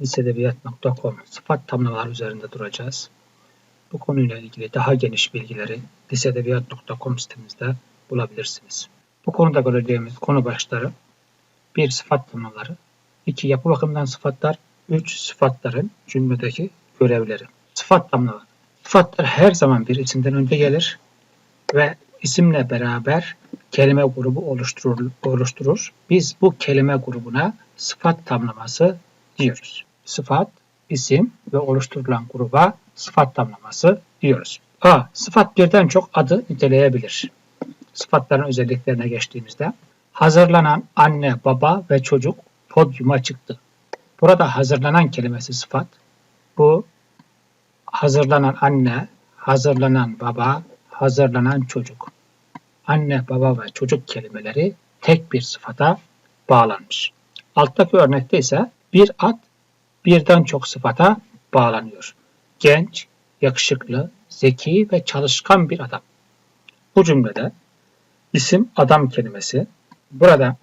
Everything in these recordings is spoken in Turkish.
lisedebiyat.com sıfat tamlamalar üzerinde duracağız. Bu konuyla ilgili daha geniş bilgileri lisedebiyat.com sitemizde bulabilirsiniz. Bu konuda göreceğimiz konu başları 1. Sıfat tamlamaları 2. Yapı bakımından sıfatlar 3. Sıfatların cümledeki görevleri. Sıfat tamlamaları Sıfatlar her zaman bir isimden önce gelir ve isimle beraber kelime grubu oluşturur, oluşturur. Biz bu kelime grubuna sıfat tamlaması diyoruz. Sıfat, isim ve oluşturulan gruba sıfat tamlaması diyoruz. A. Sıfat birden çok adı niteleyebilir. Sıfatların özelliklerine geçtiğimizde hazırlanan anne, baba ve çocuk podyuma çıktı. Burada hazırlanan kelimesi sıfat. Bu hazırlanan anne, hazırlanan baba, hazırlanan çocuk. Anne, baba ve çocuk kelimeleri tek bir sıfata bağlanmış. Alttaki örnekte ise bir at birden çok sıfata bağlanıyor. Genç, yakışıklı, zeki ve çalışkan bir adam. Bu cümlede isim adam kelimesi. Burada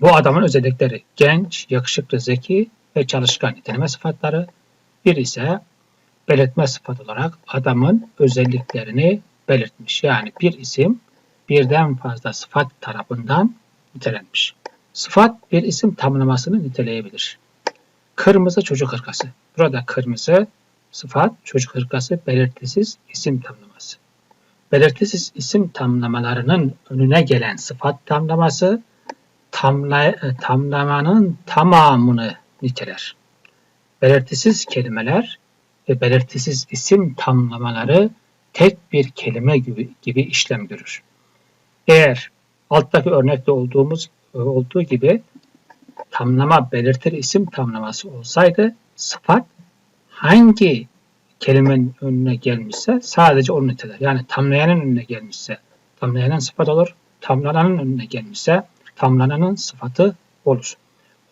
bu adamın özellikleri genç, yakışıklı, zeki ve çalışkan niteleme sıfatları. Bir ise belirtme sıfat olarak adamın özelliklerini belirtmiş. Yani bir isim birden fazla sıfat tarafından nitelenmiş. Sıfat bir isim tamlamasını niteleyebilir. Kırmızı çocuk hırkası. Burada kırmızı sıfat çocuk hırkası belirtisiz isim tamlaması. Belirtisiz isim tamlamalarının önüne gelen sıfat tamlaması tamla, e, tamlamanın tamamını niteler. Belirtisiz kelimeler ve belirtisiz isim tamlamaları tek bir kelime gibi, gibi işlem görür. Eğer alttaki örnekte olduğumuz olduğu gibi tamlama belirtir isim tamlaması olsaydı sıfat hangi kelimenin önüne gelmişse sadece onu niteler. Yani tamlayanın önüne gelmişse tamlayanın sıfat olur. Tamlananın önüne gelmişse tamlananın sıfatı olur.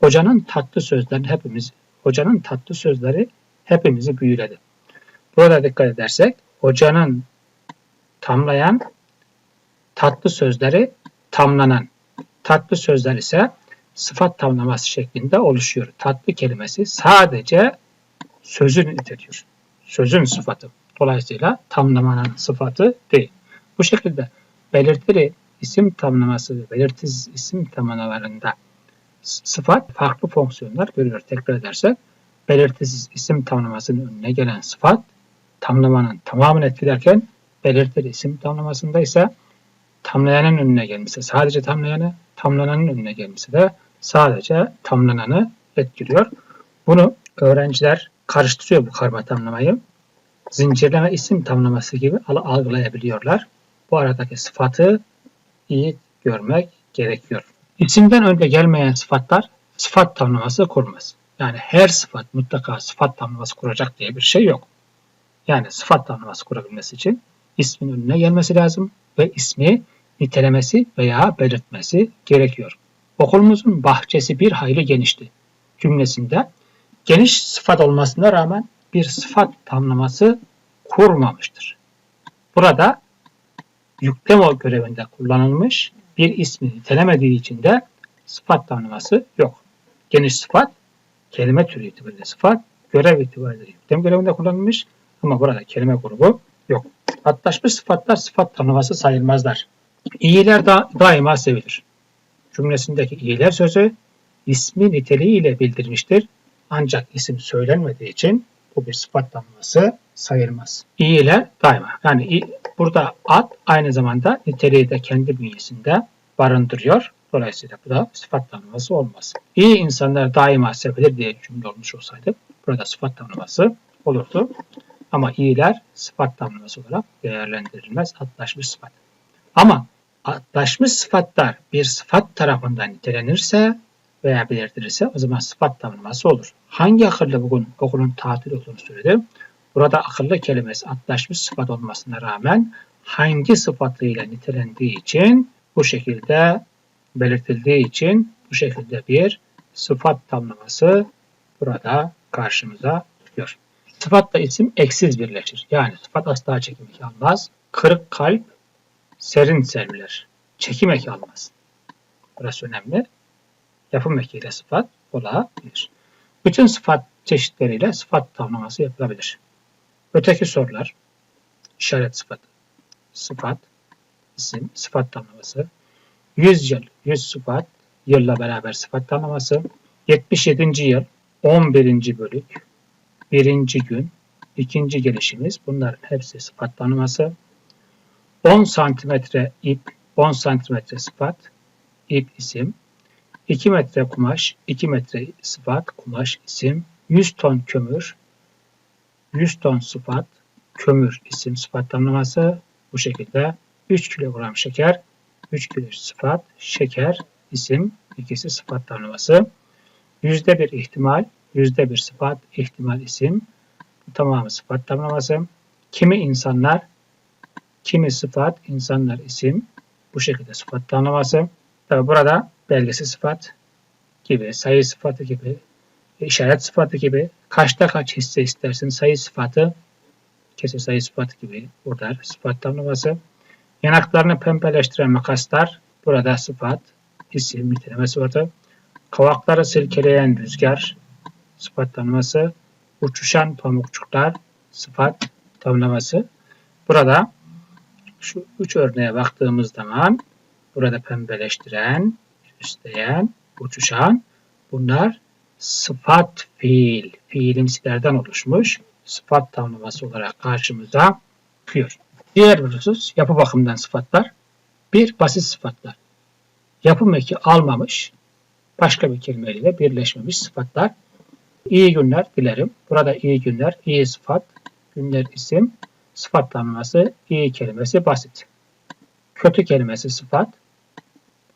Hocanın tatlı sözlerini hepimiz hocanın tatlı sözleri hepimizi büyüledi. Burada dikkat edersek hocanın tamlayan tatlı sözleri tamlanan. Tatlı sözler ise sıfat tamlaması şeklinde oluşuyor. Tatlı kelimesi sadece sözün niteliyor. Sözün sıfatı. Dolayısıyla tamlamanın sıfatı değil. Bu şekilde belirtili isim tamlaması ve belirtisiz isim tamlamalarında sıfat farklı fonksiyonlar görüyor. Tekrar edersek belirtisiz isim tamlamasının önüne gelen sıfat tamlamanın tamamını etkilerken belirtili isim tamlamasında ise tamlayanın önüne gelmesi sadece tamlayanı, tamlananın önüne gelmesi de sadece tamlananı etkiliyor. Bunu öğrenciler karıştırıyor bu karma tamlamayı. Zincirleme isim tamlaması gibi algılayabiliyorlar. Bu aradaki sıfatı iyi görmek gerekiyor. İsimden önce gelmeyen sıfatlar sıfat tamlaması kurmaz. Yani her sıfat mutlaka sıfat tamlaması kuracak diye bir şey yok. Yani sıfat tamlaması kurabilmesi için ismin önüne gelmesi lazım ve ismi nitelemesi veya belirtmesi gerekiyor. Okulumuzun bahçesi bir hayli genişti cümlesinde geniş sıfat olmasına rağmen bir sıfat tamlaması kurmamıştır. Burada yükleme görevinde kullanılmış bir ismi nitelemediği için de sıfat tanımlaması yok. Geniş sıfat kelime türü itibariyle sıfat, görev itibariyle yüklem görevinde kullanılmış ama burada kelime grubu yok. Atlaşmış sıfatlar sıfat tanımlaması sayılmazlar. İyiler da daima sevilir. Cümlesindeki iyiler sözü ismi niteliği ile bildirmiştir. Ancak isim söylenmediği için bu bir sıfat tanımlaması sayılmaz. İyiler daima. Yani burada at aynı zamanda niteliği de kendi bünyesinde barındırıyor. Dolayısıyla bu da sıfat olmaz. İyi insanlar daima sevilir diye cümle olmuş olsaydı burada sıfat tanımlaması olurdu. Ama iyiler sıfat tanımlaması olarak değerlendirilmez atlaşmış sıfat. Ama atlaşmış sıfatlar bir sıfat tarafından nitelenirse veya belirtilirse o zaman sıfat tanımlaması olur. Hangi akıllı bugün okulun tatil olduğunu söyledi. Burada akıllı kelimesi atlaşmış sıfat olmasına rağmen hangi sıfatıyla nitelendiği için bu şekilde belirtildiği için bu şekilde bir sıfat tamlaması burada karşımıza çıkıyor. Sıfatla isim eksiz birleşir. Yani sıfat asla çekim eki almaz. Kırık kalp serin serviler. Çekim eki almaz. Burası önemli. Yapım ekiyle sıfat olabilir. Bütün sıfat çeşitleriyle sıfat tamlaması yapılabilir. Öteki sorular işaret sıfatı, sıfat, isim, sıfat tamlaması, 100 yıl, 100 sıfat, yılla beraber sıfat tamlaması, 77. yıl, 11. bölük, 1. gün, ikinci gelişimiz, bunların hepsi sıfat tanıması. 10 santimetre ip, 10 santimetre sıfat, ip isim. 2 metre kumaş, 2 metre sıfat, kumaş isim. 100 ton kömür, 100 ton sıfat, kömür isim sıfat tanımlaması. Bu şekilde 3 kilogram şeker, 3 kilo sıfat, şeker isim ikisi sıfat tanımlaması. Yüzde bir ihtimal, yüzde bir sıfat, ihtimal isim. Tamamı sıfat tamlaması. Kimi insanlar, kimi sıfat, insanlar isim. Bu şekilde sıfat tanımlaması. Tabi burada belgesi sıfat gibi, sayı sıfatı gibi, işaret sıfatı gibi, kaçta kaç hisse istersin sayı sıfatı, kesir sayı sıfatı gibi burada sıfat tanımlaması. Yanaklarını pembeleştiren makaslar, burada sıfat, isim, niteleme sıfatı. Kavakları silkeleyen rüzgar, sıfat tanımlaması. Uçuşan pamukçuklar, sıfat tanımlaması. Burada şu üç örneğe baktığımız zaman burada pembeleştiren, süsleyen, uçuşan bunlar sıfat fiil, fiilimsilerden oluşmuş sıfat tamlaması olarak karşımıza çıkıyor. Diğer bir husus yapı bakımından sıfatlar. Bir basit sıfatlar. Yapım eki almamış, başka bir kelimeyle birleşmemiş sıfatlar. İyi günler dilerim. Burada iyi günler, iyi sıfat, günler isim, sıfat tanımlaması, iyi kelimesi basit. Kötü kelimesi sıfat,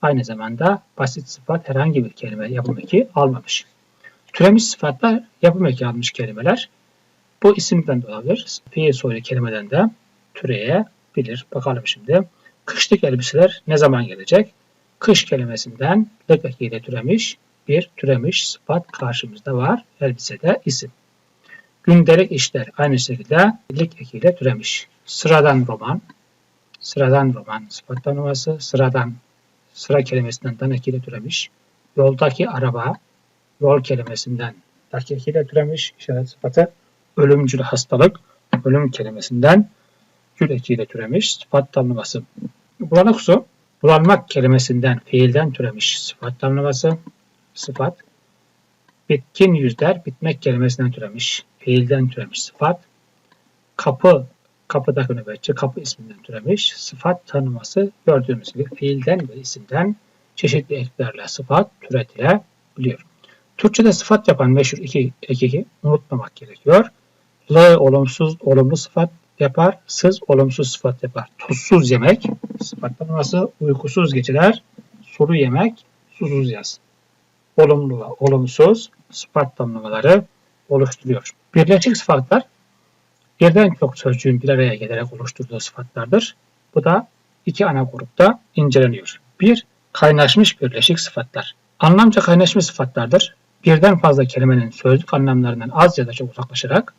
aynı zamanda basit sıfat herhangi bir kelime yapım eki almamış. Türemiş sıfatlar yapım eki almış kelimeler. Bu isimden de olabilir. Fiil soylu kelimeden de türeyebilir. Bakalım şimdi. Kışlık elbiseler ne zaman gelecek? Kış kelimesinden lık ekiyle türemiş bir türemiş sıfat karşımızda var. Elbisede isim. Gündelik işler aynı şekilde lik ekiyle türemiş. Sıradan roman, sıradan roman sıfat tanıması, sıradan sıra kelimesinden dan ekiyle türemiş. Yoldaki araba, yol kelimesinden dak ekiyle türemiş işaret sıfatı. Ölümcül hastalık, ölüm kelimesinden gül ekiyle türemiş sıfat tanımlaması. Bulanık su, bulanmak kelimesinden fiilden türemiş sıfat tanımlaması sıfat. Bitkin yüzler bitmek kelimesinden türemiş. Fiilden türemiş sıfat. Kapı, kapıdaki nöbetçi kapı isminden türemiş. Sıfat tanıması gördüğümüz gibi fiilden ve isimden çeşitli eklerle sıfat türetilebiliyor. Türkçe'de sıfat yapan meşhur iki ekiki unutmamak gerekiyor. L olumsuz olumlu sıfat yapar, sız olumsuz sıfat yapar. Tuzsuz yemek sıfat tanıması, uykusuz geceler, sulu yemek, susuz yaz olumlu ve olumsuz sıfat tamlamaları oluşturuyor. Birleşik sıfatlar birden çok sözcüğün bir araya gelerek oluşturduğu sıfatlardır. Bu da iki ana grupta inceleniyor. Bir, kaynaşmış birleşik sıfatlar. Anlamca kaynaşmış sıfatlardır. Birden fazla kelimenin sözlük anlamlarından az ya da çok uzaklaşarak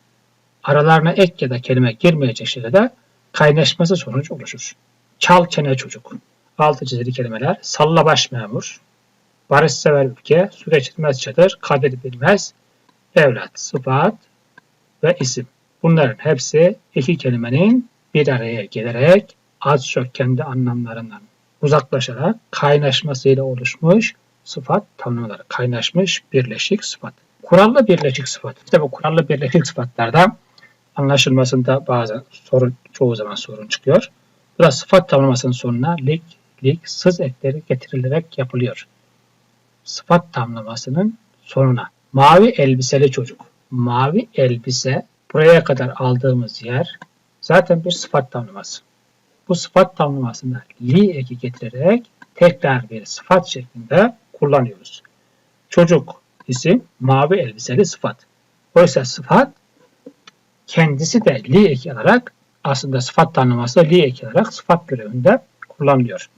aralarına ek ya da kelime girmeyecek şekilde kaynaşması sonucu oluşur. Çal çene çocuk. Altı çizili kelimeler. Salla baş memur barışsever ülke, su geçirmez çadır, kadir bilmez, evlat, sıfat ve isim. Bunların hepsi iki kelimenin bir araya gelerek az çok kendi anlamlarından uzaklaşarak kaynaşmasıyla oluşmuş sıfat tanımları. Kaynaşmış birleşik sıfat. Kurallı birleşik sıfat. İşte bu kurallı birleşik sıfatlarda anlaşılmasında bazen sorun, çoğu zaman sorun çıkıyor. Bu da sıfat tanımlamasının sonuna lik, lik, sız ekleri getirilerek yapılıyor sıfat tamlamasının sonuna. Mavi elbiseli çocuk. Mavi elbise buraya kadar aldığımız yer zaten bir sıfat tamlaması. Bu sıfat tamlamasını li eki getirerek tekrar bir sıfat şeklinde kullanıyoruz. Çocuk isim mavi elbiseli sıfat. Oysa sıfat kendisi de li eki alarak aslında sıfat tanımlaması li eki alarak sıfat görevinde kullanılıyor.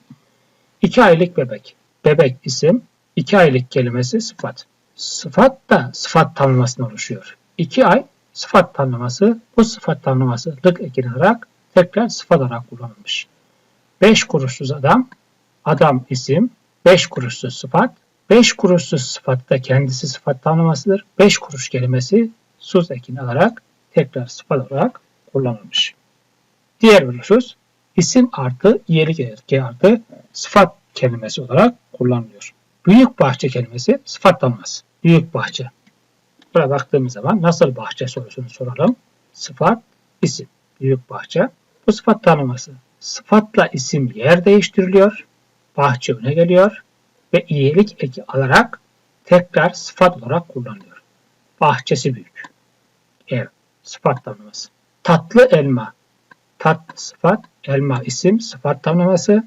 İki aylık bebek. Bebek isim İki aylık kelimesi sıfat. Sıfat da sıfat tanımlamasından oluşuyor. İki ay sıfat tanımlaması, bu sıfat tanımlaması lık alarak tekrar sıfat olarak kullanılmış. Beş kuruşsuz adam, adam isim, beş kuruşsuz sıfat, Beş kuruşsuz sıfatta kendisi sıfat tanımlasıdır. Beş kuruş kelimesi sus ekini alarak tekrar sıfat olarak kullanılmış. Diğer bir husus isim artı iyilik erkeği artı sıfat kelimesi olarak kullanılıyor. Büyük bahçe kelimesi sıfat tanımlaması. Büyük bahçe. Buraya baktığımız zaman nasıl bahçe sorusunu soralım. Sıfat, isim. Büyük bahçe. Bu sıfat tanımlaması. Sıfatla isim yer değiştiriliyor. Bahçe öne geliyor ve iyilik eki alarak tekrar sıfat olarak kullanılıyor. Bahçesi büyük. Ev. Sıfat tanımlaması. Tatlı elma. Tatlı sıfat, elma isim, sıfat tanımlaması.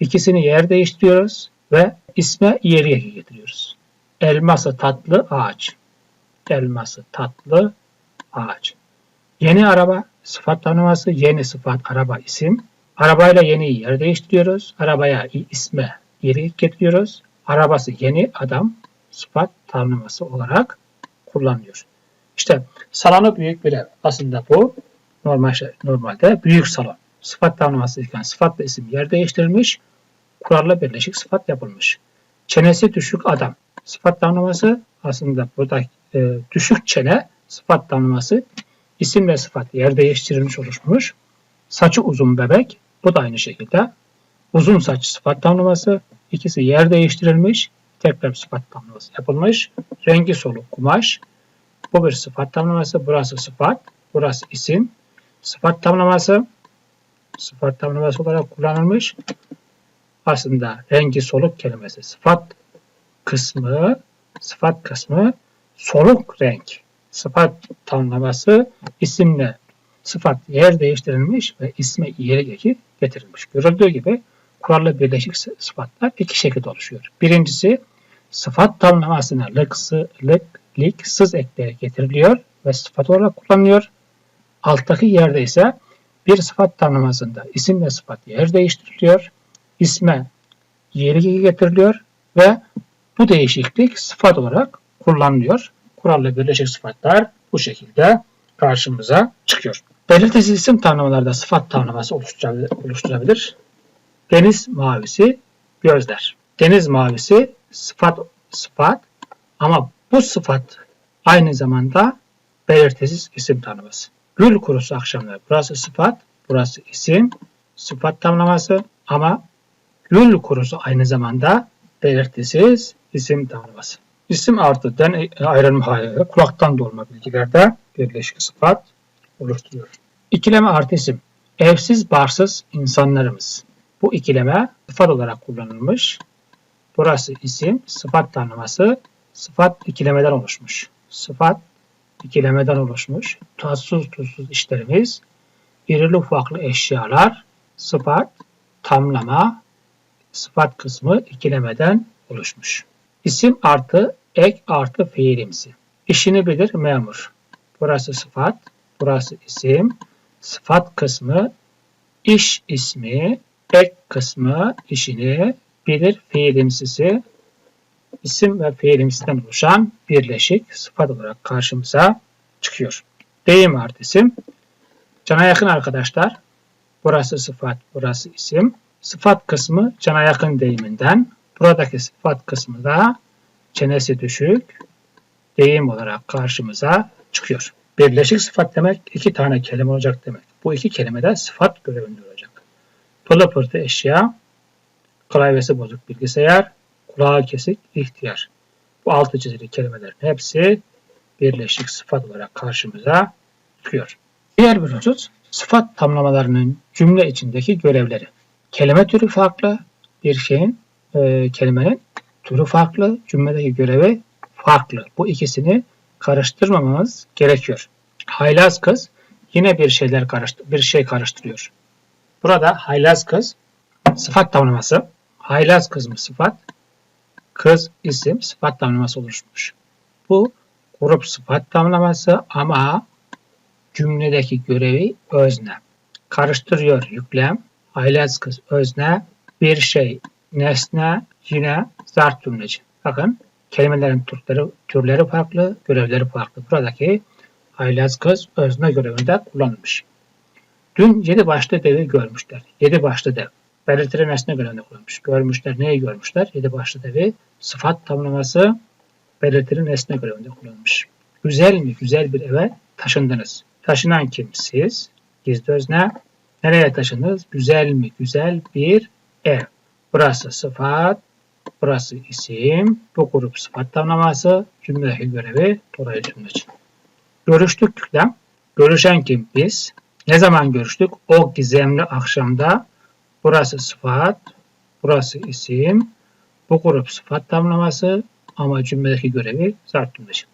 İkisini yer değiştiriyoruz ve isme eki getiriyoruz. Elması tatlı ağaç. Elması tatlı ağaç. Yeni araba sıfat tanımlaması, yeni sıfat araba isim. Arabayla yeni yer değiştiriyoruz. Arabaya isme yeri getiriyoruz. Arabası yeni adam sıfat tanımlaması olarak kullanılıyor. İşte salonu büyük bir. Aslında bu normal şey, normalde büyük salon. Sıfat tanımlaması iken sıfatla isim yer değiştirilmiş. Kurallı birleşik sıfat yapılmış. Çenesi düşük adam. Sıfat tanımlaması aslında burada e, düşük çene sıfat tanımlaması isimle sıfat yer değiştirilmiş oluşmuş. Saçı uzun bebek. Bu da aynı şekilde. Uzun saç sıfat tanımlaması. İkisi yer değiştirilmiş. Tekrar sıfat tanımlaması yapılmış. Rengi soluk kumaş. Bu bir sıfat tanımlaması. Burası sıfat. Burası isim. Sıfat tanımlaması. Sıfat tanımlaması olarak kullanılmış. Aslında rengi soluk kelimesi sıfat kısmı, sıfat kısmı soluk renk. Sıfat tanımlaması isimle sıfat yer değiştirilmiş ve isme eki getirilmiş. Görüldüğü gibi kurallı birleşik sıfatlar iki şekilde oluşuyor. Birincisi sıfat tanımlamasına lıksı, lık, lik, sız ekleri getiriliyor ve sıfat olarak kullanılıyor. Alttaki yerde ise bir sıfat tanımlamasında isim ve sıfat yer değiştiriliyor. İsme iyilik getiriliyor ve bu değişiklik sıfat olarak kullanılıyor. Kurallı birleşik sıfatlar bu şekilde karşımıza çıkıyor. Belirtisiz isim tanımlarda sıfat tanımlaması oluşturabilir. Deniz mavisi gözler. Deniz mavisi sıfat sıfat ama bu sıfat aynı zamanda belirtisiz isim tanımlaması. Gül kurusu akşamları burası sıfat, burası isim, sıfat tanımlaması ama gül kurusu aynı zamanda belirtisiz isim tanımlaması. İsim artı den ayrılma hali kulaktan dolma bilgilerde birleşik sıfat oluşturuyor. İkileme artı isim. Evsiz barsız insanlarımız. Bu ikileme sıfat olarak kullanılmış. Burası isim, sıfat tanımlaması, sıfat ikilemeden oluşmuş. Sıfat ikilemeden oluşmuş. Tatsız tuzsuz işlerimiz, irili ufaklı eşyalar, sıfat, tamlama, sıfat kısmı ikilemeden oluşmuş. İsim artı ek artı fiilimsi. İşini bilir memur. Burası sıfat, burası isim. Sıfat kısmı iş ismi, ek kısmı işini bilir fiilimsisi isim ve fiilimsiden oluşan birleşik sıfat olarak karşımıza çıkıyor. Deyim artı isim. Cana yakın arkadaşlar. Burası sıfat, burası isim. Sıfat kısmı cana yakın deyiminden. Buradaki sıfat kısmı da çenesi düşük deyim olarak karşımıza çıkıyor. Birleşik sıfat demek iki tane kelime olacak demek. Bu iki kelime de sıfat görevinde olacak. Pılı pırtı eşya, klavyesi bozuk bilgisayar, kulağı kesik ihtiyar. Bu altı çizili kelimelerin hepsi birleşik sıfat olarak karşımıza çıkıyor. Diğer bir husus sıfat tamlamalarının cümle içindeki görevleri. Kelime türü farklı, bir şeyin, e, kelimenin türü farklı, cümledeki görevi farklı. Bu ikisini karıştırmamamız gerekiyor. Haylaz kız yine bir şeyler karıştır bir şey karıştırıyor. Burada haylaz kız sıfat tamlaması. Haylaz kız mı sıfat? Kız isim sıfat tamlaması oluşmuş. Bu grup sıfat tamlaması ama cümledeki görevi özne. Karıştırıyor yüklem. Kız özne. Bir şey nesne yine zart cümleci. Bakın kelimelerin türleri, türleri farklı, görevleri farklı. Buradaki haylaz kız özne görevinde kullanılmış. Dün yedi başlı devi görmüşler. Yedi başlı dev. belirtilen nesne görevinde kullanılmış. Görmüşler, neyi görmüşler? Yedi başlı devi sıfat tamlaması belirtilen nesne görevinde kullanılmış. Güzel mi? Güzel bir eve taşındınız. Taşınan kim? Siz. Gizli özne. Nereye taşındınız? Güzel mi? Güzel bir ev. Burası sıfat. Burası isim. Bu grup sıfat tamlaması. Cümledeki görevi dolayı cümleci. Görüştük yüklem. Görüşen kim? Biz. Ne zaman görüştük? O gizemli akşamda. Burası sıfat. Burası isim. Bu grup sıfat tamlaması ama cümledeki görevi zarf cümleci.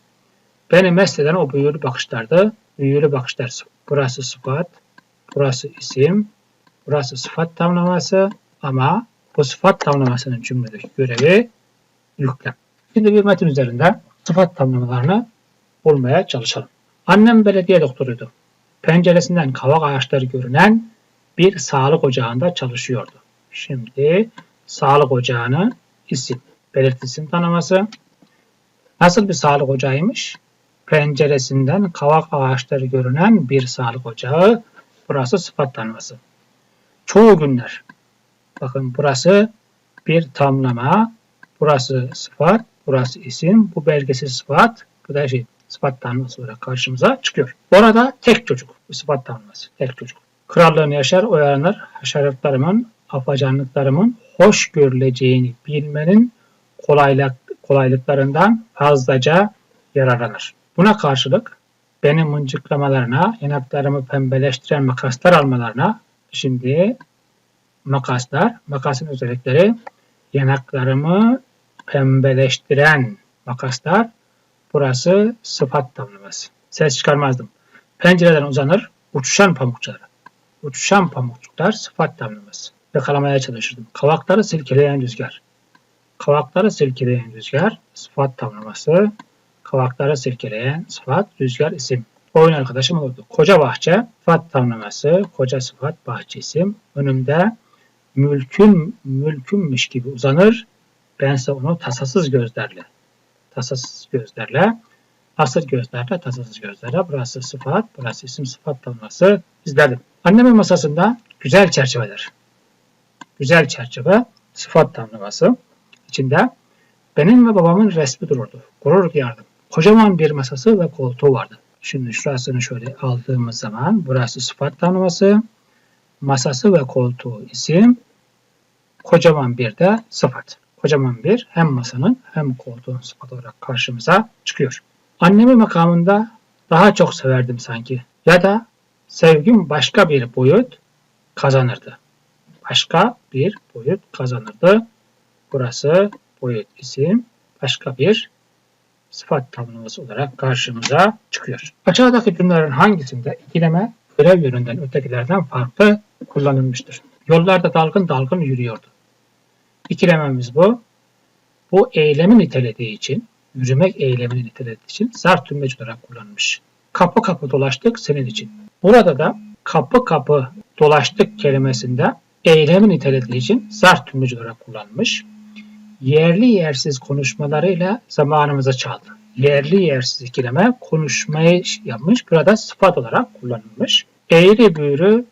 Beni mest eden o büyülü bakışlardı. Büyülü bakışlar. Burası sıfat. Burası isim. Burası sıfat tamlaması ama bu sıfat tamlamasının cümledeki görevi yüklem. Şimdi bir metin üzerinde sıfat tamlamalarını bulmaya çalışalım. Annem belediye doktoruydu. Penceresinden kavak ağaçları görünen bir sağlık ocağında çalışıyordu. Şimdi sağlık ocağının isim, belirtisin tanıması. Nasıl bir sağlık ocağıymış? Penceresinden kavak ağaçları görünen bir sağlık ocağı. Burası sıfat tanıması. Çoğu günler. Bakın burası bir tamlama. Burası sıfat. Burası isim. Bu belgesi sıfat. Bu da şey sıfat tanımlaması olarak karşımıza çıkıyor. Orada tek çocuk. Sıfat tanımlaması. Tek çocuk. Krallığını yaşar, oyalanır. Haşeratlarımın, afacanlıklarımın hoş görüleceğini bilmenin kolaylık, kolaylıklarından fazlaca yararlanır. Buna karşılık benim mıncıklamalarına, yanaklarımı pembeleştiren makaslar almalarına şimdi makaslar, makasın özellikleri yanaklarımı pembeleştiren makaslar burası sıfat tamlaması. Ses çıkarmazdım. Pencereden uzanır uçuşan pamukçular. Uçuşan pamukçuklar sıfat tamlaması. Yakalamaya çalışırdım. Kavakları silkeleyen rüzgar. Kavakları silkeleyen rüzgar sıfat tamlaması. Kavakları silkeleyen sıfat rüzgar isim. Oyun arkadaşım oldu. Koca bahçe sıfat tamlaması. Koca sıfat bahçe isim. Önümde mülküm mülkümmüş gibi uzanır. Bense onu tasasız gözlerle tasasız gözlerle asır gözlerle tasasız gözlerle burası sıfat, burası isim sıfat tanımlaması izledim. Annemin masasında güzel çerçeveler. Güzel çerçeve sıfat tanımlaması içinde benim ve babamın resmi dururdu. Gurur duyardım. Kocaman bir masası ve koltuğu vardı. Şimdi şurasını şöyle aldığımız zaman burası sıfat tanımlaması, masası ve koltuğu isim, kocaman bir de sıfat. Kocaman bir hem masanın hem koltuğun sıfat olarak karşımıza çıkıyor. Annemi makamında daha çok severdim sanki. Ya da sevgim başka bir boyut kazanırdı. Başka bir boyut kazanırdı. Burası boyut isim başka bir sıfat tamlaması olarak karşımıza çıkıyor. Aşağıdaki cümlelerin hangisinde ikileme görev yönünden ötekilerden farklı kullanılmıştır? Yollarda dalgın dalgın yürüyordu. İkilememiz bu. Bu eylemi nitelediği için, yürümek eylemini nitelediği için zarf tümleci olarak kullanılmış. Kapı kapı dolaştık senin için. Burada da kapı kapı dolaştık kelimesinde eylemi nitelediği için zarf tümleci olarak kullanılmış. Yerli yersiz konuşmalarıyla zamanımıza çaldı. Yerli yersiz ikileme konuşmayı yapmış. Burada sıfat olarak kullanılmış. Eğri büğrü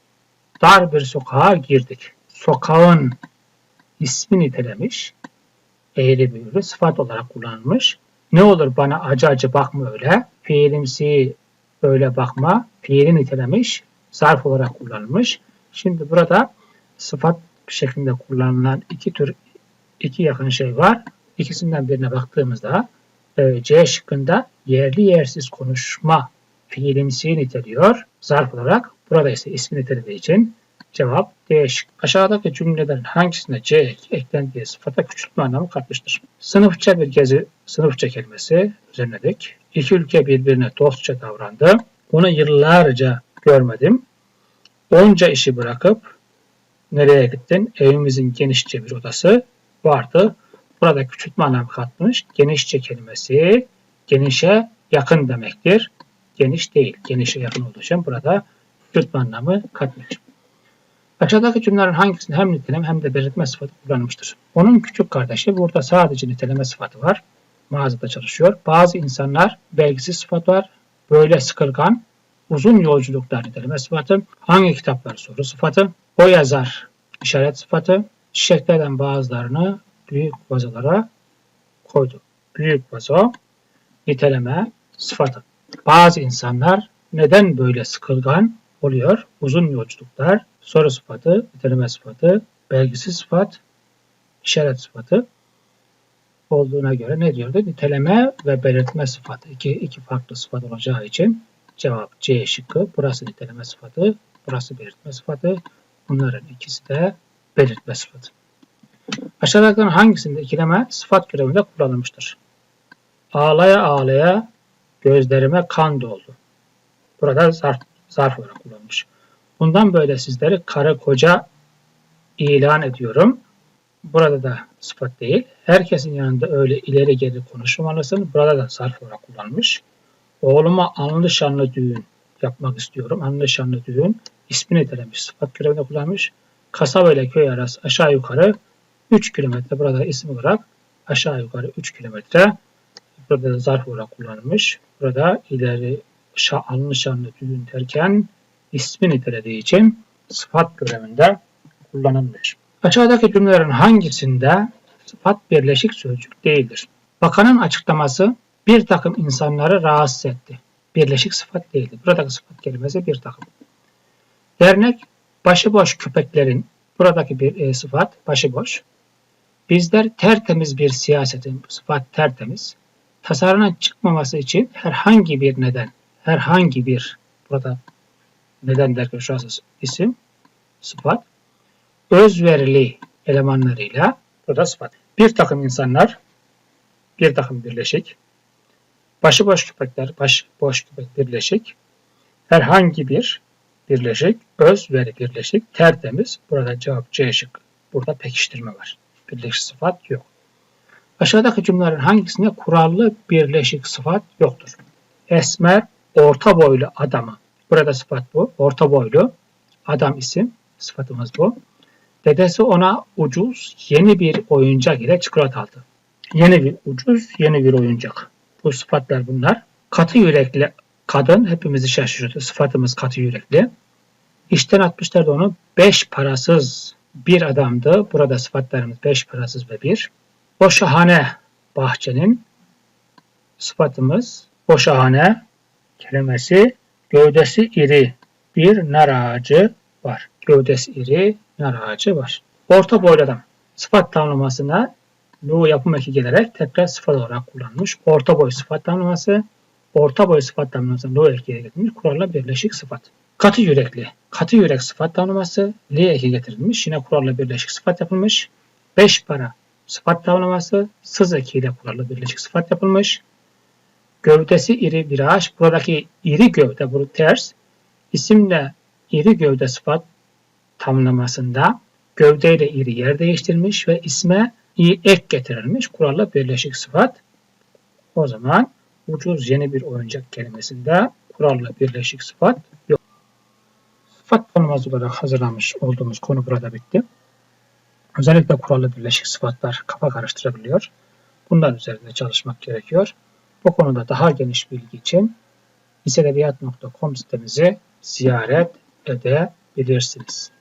dar bir sokağa girdik. Sokağın ismi nitelemiş. Eğri büğrü sıfat olarak kullanılmış. Ne olur bana acı acı bakma öyle. Fiilimsi öyle bakma. Fiili nitelemiş. Zarf olarak kullanılmış. Şimdi burada sıfat şeklinde kullanılan iki tür iki yakın şey var. İkisinden birine baktığımızda e, C şıkkında yerli yersiz konuşma fiilimsi niteliyor zarf olarak. Burada ise ismi nitelediği için cevap D şık. Aşağıdaki cümlelerin hangisinde C eklentiye sıfata küçültme anlamı katmıştır? Sınıfça bir gezi, sınıfça kelimesi düzenledik. İki ülke birbirine dostça davrandı. Bunu yıllarca görmedim. Onca işi bırakıp nereye gittin? Evimizin genişçe bir odası vardı. Burada küçültme anlamı katmış. Genişçe kelimesi genişe yakın demektir. Geniş değil. Genişe yakın olduğu için burada küçültme anlamı katmış. Aşağıdaki cümlelerin hangisinde hem niteleme hem de belirtme sıfatı kullanılmıştır? Onun küçük kardeşi burada sadece niteleme sıfatı var. Mağazada çalışıyor. Bazı insanlar belgisiz sıfat var. Böyle sıkılgan. Uzun yolculuklar niteleme sıfatı. Hangi kitaplar soru sıfatı. O yazar işaret sıfatı. Çiçeklerden bazılarını büyük vazolara koydu. Büyük vazo niteleme sıfatı. Bazı insanlar neden böyle sıkılgan oluyor? Uzun yolculuklar, soru sıfatı, niteleme sıfatı, belgisiz sıfat, işaret sıfatı olduğuna göre ne diyordu? Niteleme ve belirtme sıfatı. İki, iki farklı sıfat olacağı için cevap C şıkkı. Burası niteleme sıfatı, burası belirtme sıfatı. Bunların ikisi de belirtme sıfatı. Aşağıdakilerin hangisinde ikileme sıfat görevinde kullanılmıştır? Ağlaya ağlaya gözlerime kan doldu. Burada zarf, zarf olarak kullanılmış. Bundan böyle sizleri karı koca ilan ediyorum. Burada da sıfat değil. Herkesin yanında öyle ileri geri konuşmamalısın. Burada da zarf olarak kullanılmış. Oğluma anlı şanlı düğün yapmak istiyorum. Anlı şanlı düğün ismini nitelemiş. Sıfat görevinde kullanmış. Kasaba ile köy arası aşağı yukarı 3 kilometre. Burada isim olarak aşağı yukarı 3 kilometre. Burada da zarf olarak kullanılmış. Burada ileri şa, anlı şanlı düğün derken ismi nitelediği için sıfat görevinde kullanılmış. Aşağıdaki cümlelerin hangisinde sıfat birleşik sözcük değildir? Bakanın açıklaması bir takım insanları rahatsız etti. Birleşik sıfat değildir. Buradaki sıfat kelimesi bir takım. Dernek başıboş köpeklerin buradaki bir e, sıfat başıboş. Bizler tertemiz bir siyasetin sıfat tertemiz. Tasarının çıkmaması için herhangi bir neden, herhangi bir burada neden derken şurası isim, sıfat, özverili elemanlarıyla burada sıfat. Bir takım insanlar, bir takım birleşik, başıboş köpekler, başıboş köpek birleşik, herhangi bir birleşik, özveri birleşik, tertemiz. Burada cevap C şık. Burada pekiştirme var. Birleşik sıfat yok. Aşağıdaki cümlelerin hangisinde kurallı birleşik sıfat yoktur? Esmer, orta boylu adamı. Burada sıfat bu. Orta boylu adam isim. Sıfatımız bu. Dedesi ona ucuz yeni bir oyuncak ile çikolata aldı. Yeni bir ucuz yeni bir oyuncak. Bu sıfatlar bunlar. Katı yürekli kadın hepimizi şaşırttı. Sıfatımız katı yürekli. İşten atmışlar da onu beş parasız bir adamdı. Burada sıfatlarımız beş parasız ve bir. O şahane bahçenin sıfatımız o şahane kelimesi gövdesi iri bir nar ağacı var. Gövdesi iri nar ağacı var. Orta boylu adam. Sıfat tanımlamasına lu yapım eki gelerek tekrar sıfat olarak kullanılmış. Orta boy sıfat tanımlaması, orta boy sıfat tanımlaması lu ekiyle getirilmiş. Kuralla birleşik sıfat. Katı yürekli. Katı yürek sıfat tanımlaması li eki getirilmiş. Yine kuralla birleşik sıfat yapılmış. Beş para sıfat tamlaması sız ekiyle kurallı birleşik sıfat yapılmış. Gövdesi iri bir ağaç. Buradaki iri gövde bu ters. İsimle iri gövde sıfat tamlamasında gövdeyle iri yer değiştirmiş ve isme ek getirilmiş. Kuralla birleşik sıfat. O zaman ucuz yeni bir oyuncak kelimesinde kuralla birleşik sıfat yok. Sıfat tanımaz olarak hazırlamış olduğumuz konu burada bitti. Özellikle kurallı birleşik sıfatlar kafa karıştırabiliyor. Bunlar üzerinde çalışmak gerekiyor. Bu konuda daha geniş bilgi için lisedebiyat.com sitemizi ziyaret edebilirsiniz.